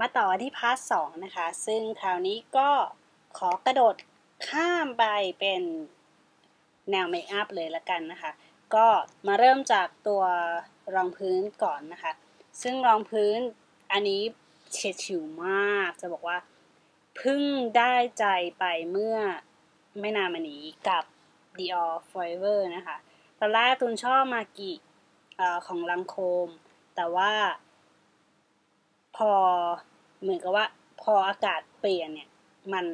มาต่อที่พาร์ทสองนะคะ ซึ่งคราวนี้ก็ขอกระโดดข้ามไปเป็นแนวเมคอัพเลยละกันนะคะ ก็มาเริ่มจากตัวรองพื้นก่อนนะคะ ซึ่งรองพื้นอันนี้เฉียดฉิวมาก จะบอกว่าเพิ่งได้ใจไปเมื่อไม่นานมานี้กับ Dior Forever นะคะ ตอนแรกตุนชอบมากิของลังโคม แต่ว่าพอ เหมือนกับว่าพออากาศเปลี่ยนเนี่ยมัน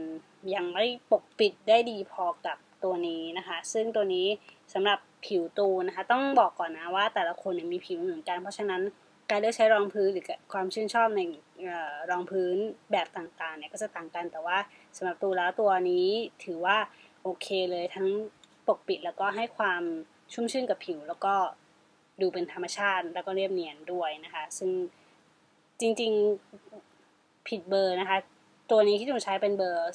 ยังไม่ปกปิดได้ดีพอกับตัวนี้นะคะ ซึ่งตัวนี้สำหรับผิวตูนะคะ ต้องบอกก่อนนะว่าแต่ละคนเนี่ยมีผิวเหมือนกัน เพราะฉะนั้นการเลือกใช้รองพื้นหรือความชื่นชอบในรองพื้นแบบต่างๆเนี่ยก็จะต่างกันแต่ว่าสำหรับตูแล้วตัวนี้ถือว่าโอเคเลยทั้งปกปิดแล้วก็ให้ความชุ่มชื่นกับผิว แล้วก็ดูเป็นธรรมชาติแล้วก็เรียบเนียนด้วยนะคะ ซึ่งจริงๆ ผิดเบอร์นะคะ ตัวนี้ที่หนูใช้เป็นเบอร์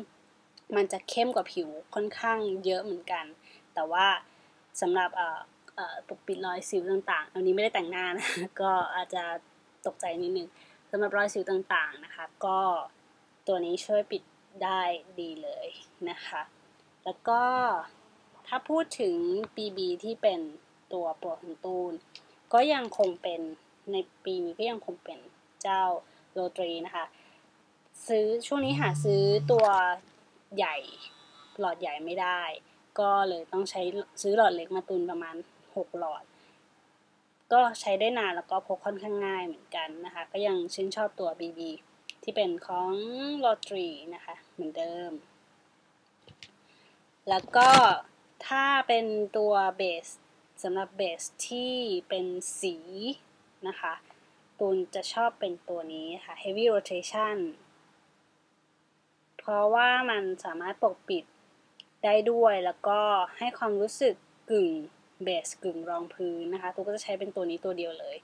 030 มันจะเข้มกว่าผิวค่อนข้างเยอะเหมือนกัน แต่ว่าสำหรับปกปิดรอยสิวต่างๆ อันนี้ไม่ได้แต่งหน้านะ ก็อาจจะตกใจนิดนึงสำหรับรอยสิวต่างๆนะคะ ก็ตัวนี้ช่วยปิดได้ดีเลยนะคะ แล้วก็ถ้าพูดถึง BB ที่เป็นตัวโปรดของตูน ก็ยังคงเป็นในปีนี้ก็ยังคงเป็นเจ้า โรตรีนะคะ ซื้อช่วงนี้หาซื้อตัวใหญ่หลอดใหญ่ไม่ได้ ก็เลยต้องใช้ซื้อหลอดเล็กมาตุนประมาณ 6 หลอด ก็ใช้ได้นานแล้วก็พกค่อนข้างง่ายเหมือนกันนะคะ ก็ยังชื่นชอบตัว BB ที่เป็นของโรตรีนะคะ เหมือนเดิม แล้วก็ถ้าเป็นตัวเบสสำหรับเบสที่เป็นสีนะคะ ตูนจะชอบเป็นตัวนี้ค่ะ heavy rotation เพราะว่ามันสามารถปกปิดได้ด้วยแล้วก็ให้ความรู้สึกกึ่งเบสกึ่งรองพื้นนะคะตูก็จะใช้เป็นตัวนี้ตัวเดียวเลย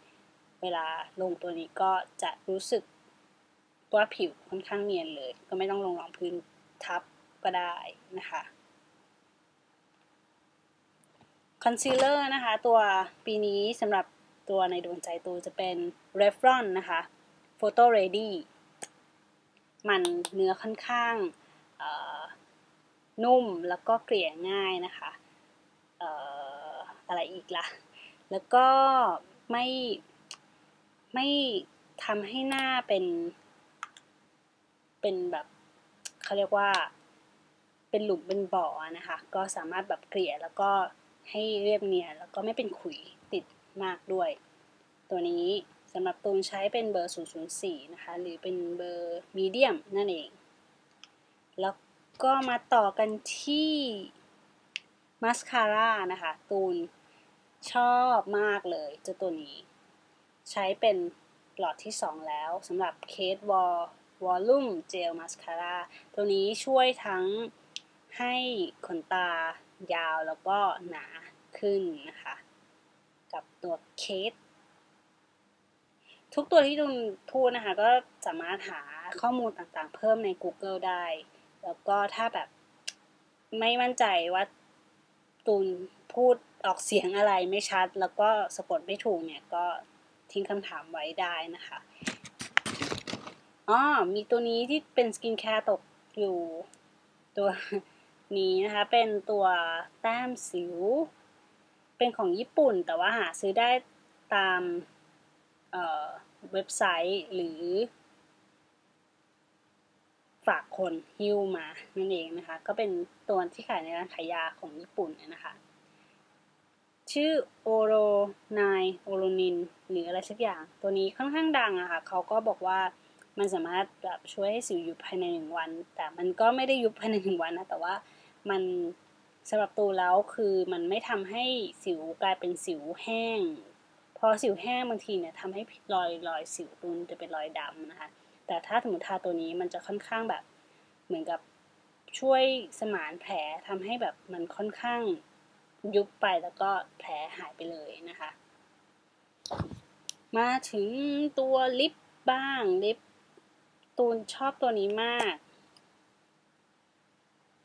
เวลาลงตัวนี้ก็จะรู้สึกว่าผิวค่อนข้างเนียนเลย ก็ไม่ต้องลงรองพื้นทับก็ได้นะคะคอนซีลเลอร์นะคะ ตัวปีนี้สำหรับ ตัวในดวงใจตูจะเป็น Revlon นะคะ Photo Ready มันเนื้อค่อนข้างนุ่มแล้วก็เกลี่ยง่ายนะคะอออะไรอีกละ่ะ แล้วก็ไม่ไม่ทำให้หน้าเป็น เป็นแบบเขาเรียกว่าเป็นหลุมเป็นบ่อนะคะ ก็สามารถแบบเกลี่ยแล้วก็ให้เรียบเนียนแล้วก็ไม่เป็นขุย มากด้วย ตัวนี้สำหรับตูนใช้เป็นเบอร์ 004 นะคะ หรือเป็นเบอร์มีเดียมนั่นเอง แล้วก็มาต่อกันที่มาสคาร่านะคะ ตูนชอบมากเลยเจ้าตัวนี้ ใช้เป็นหลอดที่ 2 แล้วสำหรับเคสวอลวอลลุ่มเจลมาสคาร่าตัวนี้ช่วยทั้งให้ขนตายาวแล้วก็หนาขึ้นนะคะ กับตัวเคสทุกตัวที่ตุนพูดนะคะ ก็สามารถหาข้อมูลต่างๆ เพิ่มใน Google ได้ แล้วก็ถ้าแบบไม่มั่นใจว่าตูนพูดออกเสียงอะไรไม่ชัด แล้วก็สะกดไม่ถูกเนี่ยก็ทิ้งคำถามไว้ได้นะคะอ๋อมีตัวนี้ที่เป็นสกินแคร์ตกอยู่ตัวนี้นะคะ เป็นตัวแต้มสิว เป็นของญี่ปุ่น แต่ว่าหาซื้อได้ตามเเว็บไซต์หรือ ฝากคนฮิ้วมานั่นเองนะคะ ก็เป็นตัวที่ขายในร้านขายยาของญี่ปุ่นนะคะ ชื่อโอโรไนโอโรนินหรืออะไรสักอย่าง ตัวนี้ค่อนข้างดังอะคะ่ะเขาก็บอกว่ามันสามารถแบบช่วยให้สิวยุบภายในหนึ่งวัน แต่มันก็ไม่ได้ยุบภายในหนึ่งวันนะ แต่ว่ามัน สำหรับตูแล้วคือมันไม่ทำให้สิวกลายเป็นสิวแห้ง พอสิวแห้งบางทีเนี่ยทำให้รอยรอยสิวตูนจะเป็นรอยดำนะคะ แต่ถ้าสมมติทาตัวนี้มันจะค่อนข้างแบบเหมือนกับช่วยสมานแผลทำให้แบบมันค่อนข้างยุบไปแล้วก็แผลหายไปเลยนะคะ มาถึงตัวลิปบ้างลิปตูนชอบตัวนี้มาก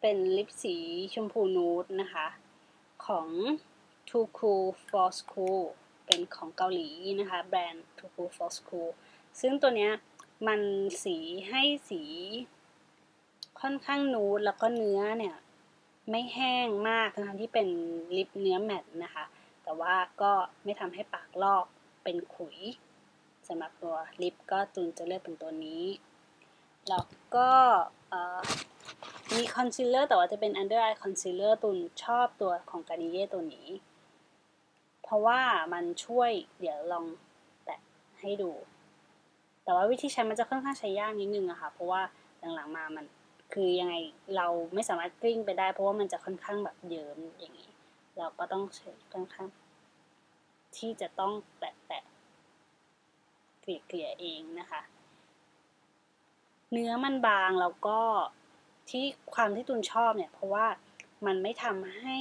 เป็นลิปสีชมพูนูดนะคะ ของ Too Cool for School เป็นของเกาหลีนะคะ แบรนด์ To Cool for School ซึ่งตัวเนี้ยมันสีให้สีค่อนข้างนูดแล้วก็เนื้อเนี่ยไม่แห้งมากทั้งที่เป็นลิปเนื้อแมตนะคะ แต่ว่าก็ไม่ทำให้ปากลอกเป็นขุยสำหรับตัวลิปก็ตุนจะเลือกเป็นตัวนี้ แล้วก็ มีคอนซีลเลอร์แต่ว่าจะเป็น under eye concealer ตุนชอบตัวของกานิเย่ตัวนี้ เพราะว่ามันช่วยเดี๋ยวลองแตะให้ดู แต่ว่าวิธีใช้มันจะค่อนข้างใช้ยากนิดนึงอะค่ะ เพราะว่าหลังๆมามันคือยังไงเราไม่สามารถกลิ้งไปได้ เพราะว่ามันจะค่อนข้างแบบเยิ้มอย่างนี้ เราก็ต้องใช้ค่อนข้าง ที่จะต้องแตะแตะเกลี่ยเองนะคะ เนื้อมันบางแล้วก็ ที่ความที่ตุนชอบเนี่ย เพราะว่ามันไม่ทำให้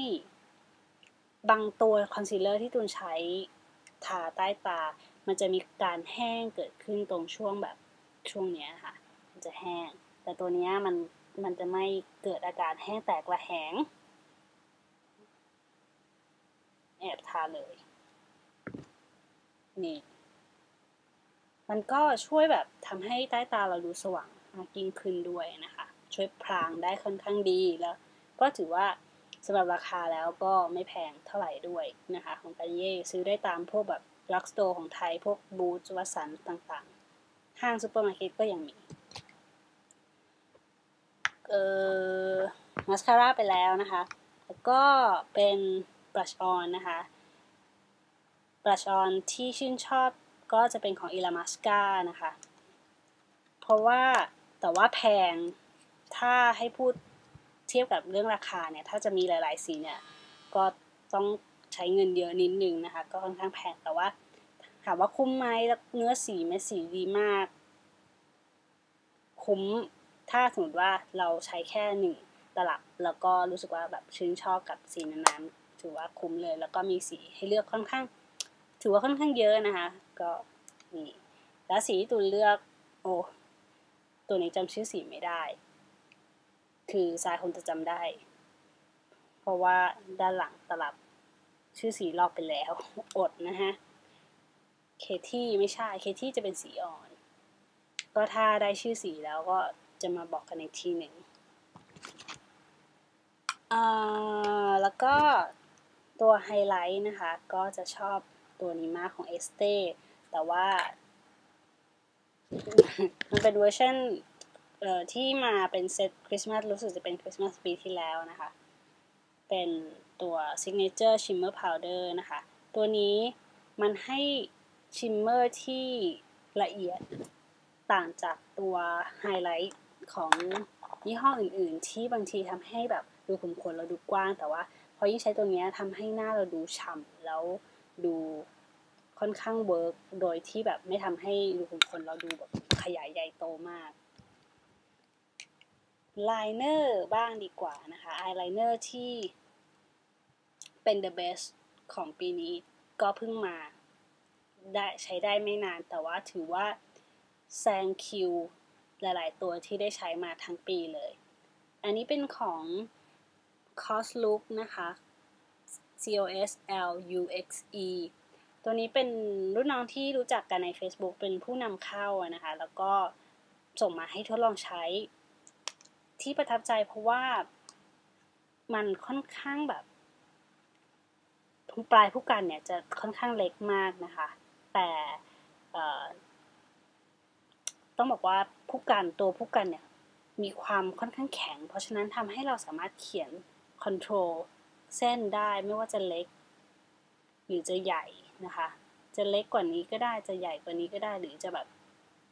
บางตัวคอนซีลเลอร์ที่ตุนใช้ทาใต้ตา มันจะมีการแห้งเกิดขึ้นตรงช่วงแบบช่วงเนี้ยค่ะ มันจะแห้ง แต่ตัวเนี้ยมันมันจะไม่เกิดอาการแห้งแตกระแหง แอบทาเลย นี่ มันก็ช่วยแบบทำให้ใต้ตาเราดูสว่างมากยิ่งขึ้นด้วยนะคะ ช่วยพรางได้ค่อนข้างดีแล้ว ก็ถือว่าสำหรับราคาแล้วก็ไม่แพงเท่าไหร่ด้วยนะคะของกาเย่ซื้อได้ตามพวกแบบลักสโตร์ของไทย พวกบูธวัสันต่างๆ ห้างซูเปอร์มาร์เก็ตก็ยังมี เออมาสคาร่าไปแล้วนะคะ แล้วก็เป็นบลัชออนนะคะบลัชออนที่ชื่นชอบก็จะเป็นของอิลามัสกานะคะ เพราะว่าแต่ว่าแพง ถ้าให้พูดเทียบกับเรื่องราคาเนี่ย ถ้าจะมีหลาย ๆ สีเนี่ย ก็ต้องใช้เงินเยอะนิดนึงนะคะ ก็ค่อนข้างแพง แต่ว่าถามว่าคุ้มไหมแล้วเนื้อสีเม็ดสีดีมาก คุ้ม ถ้าสมมติว่าเราใช้แค่หนึ่งตลับ แล้วก็รู้สึกว่าแบบชื่นชอบกับสีนั้นๆถือว่าคุ้มเลย แล้วก็มีสีให้เลือกค่อนข้าง ถือว่าค่อนข้างเยอะนะคะ ก็นี่แล้วสีที่ตูนเลือก โอ้ตัวนี้จำชื่อสีไม่ได้ คือทรายคงจะจำได้ เพราะว่าด้านหลังตลับชื่อสีลอกไปแล้ว อดนะฮะ เคที่ไม่ใช่ เคที่จะเป็นสีอ่อน ก็ถ้าได้ชื่อสีแล้วก็จะมาบอกกันในทีหนึ่งแล้วก็ตัวไฮไลท์นะคะ ก็จะชอบตัวนี้มากของเอสเต้แต่ว่า มันเป็นเวอร์ชัน ที่มาเป็นเซตคริสต์มาสรู้สึกจะเป็นคริสต์มาสปีที่แล้วนะคะ เป็นตัว Signature Shimmer Powder นะคะ ตัวนี้มันให้ชิมเมอร์ที่ละเอียดต่างจากตัวไฮไลท์ของยี่ห้ออื่นๆ ที่บางทีทำให้แบบดูขุมขนเราดูกว้าง แต่ว่าพอยิ่งใช้ตัวนี้ทำให้หน้าเราดูฉ่ำแล้วดูค่อนข้างเวิร์กโดยที่แบบไม่ทำให้ดูขุมขนเราดูแบบขยายใหญ่โตมาก ไลเนอร์บ้างดีกว่านะคะอายไลเนอร์ที่เป็น the best ของปีนี้ก็เพิ่งมาได้ใช้ได้ไม่นานแต่ว่าถือว่าแซงคิวหลาย ๆ ตัวที่ได้ใช้มาทั้งปีเลย อันนี้เป็นของ Cos Look นะคะ C O S L U X E ตัวนี้เป็นรุ่นน้องที่รู้จักกันใน Facebook เป็นผู้นำเข้านะคะ แล้วก็ส่งมาให้ทดลองใช้ ที่ประทับใจเพราะว่ามันค่อนข้างแบบปลายผู้กันเนี่ยจะค่อนข้างเล็กมากนะคะ แต่ต้องบอกว่าผู้กันตัวผู้กันเนี่ยมีความค่อนข้างแข็ง เพราะฉะนั้นทำให้เราสามารถเขียนคอนโทรลเส้นได้ไม่ว่าจะเล็ก หรือจะใหญ่นะคะ จะเล็กกว่านี้ก็ได้จะใหญ่กว่านี้ก็ได้หรือจะแบบ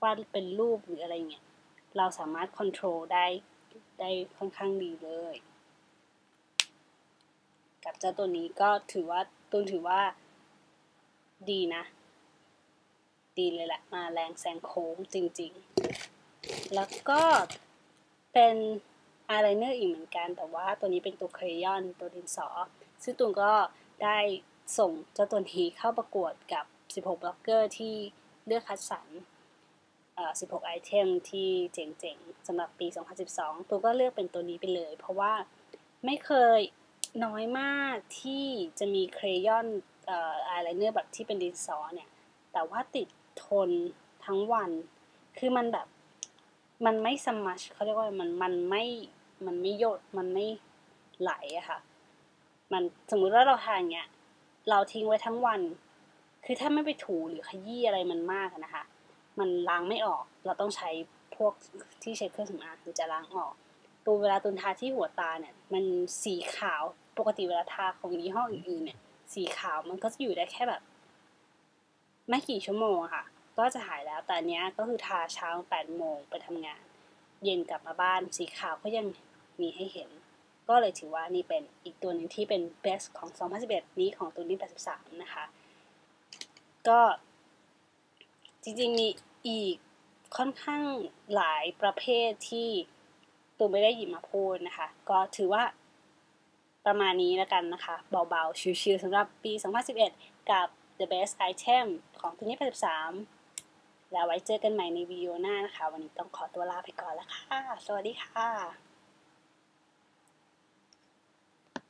วาดเป็นรูปหรืออะไรเงี้ยเราสามารถคอนโทรลได้ ได้ค่อนข้างดีเลย กับเจ้าตัวนี้ก็ถือว่าตุนถือว่า ดีนะ ดีเลยแหละ มาแรงแซงโค้งจริง ๆ แล้วก็เป็นอายไลเนอร์อีกเหมือนกัน แต่ว่าตัวนี้เป็นตัวเครยอนตัวดินสอ ซึ่งตุนก็ได้ส่งเจ้าตัวนี้เข้าประกวดกับ 16 บล็อกเกอร์ที่เลือกคัดสรร 16 ไอเทมที่เจ๋งๆสำหรับปี 2012 ตัวก็เลือกเป็นตัวนี้ไปเลย เพราะว่าไม่เคยน้อยมากที่จะมีเครยอนอายไลเนอร์แบบที่เป็นดินสอเนี่ย แต่ว่าติดทนทั้งวัน คือมันแบบ มันไม่สมัชเขาเรียกว่ามันมันไม่มันไม่หยดมันไม่ไหลอะค่ะ มันสมมุติว่าเราทานเนี้ย เราทิ้งไว้ทั้งวัน คือถ้าไม่ไปถูหรือขยี้อะไรมันมากนะคะ มันล้างไม่ออก เราต้องใช้พวกที่ใช้เครื่องสำอางถึงจะล้างออก ตัวเวลาตุนทาที่หัวตาเนี่ย มันสีขาวปกติเวลาทาของยี่ห้ออื่นๆเนี่ย สีขาวมันก็จะอยู่ได้แค่แบบ ไม่กี่ชั่วโมงค่ะ ก็จะหายแล้วแต่เนี้ยก็คือทาเช้าแปดโมงไปทำงาน เย็นกลับมาบ้านสีขาวก็ยังมีให้เห็น ก็เลยถือว่านี่เป็นอีกตัวหนึ่งที่เป็น best ของ 2011 นี้ของตัวนี้83 นะคะ ก็จริงๆมี อีกค่อนข้างหลายประเภทที่ตัวไม่ได้หยิบมาพูดนะคะ ก็ถือว่าประมาณนี้แล้วกันนะคะ เบาๆ ชิวๆสำหรับปี 2011 กับ The Best Item ของตัวนี้83 แล้วไว้เจอกันใหม่ในวิดีโอหน้านะคะ วันนี้ต้องขอตัวลาไปก่อนแล้วค่ะ สวัสดีค่ะ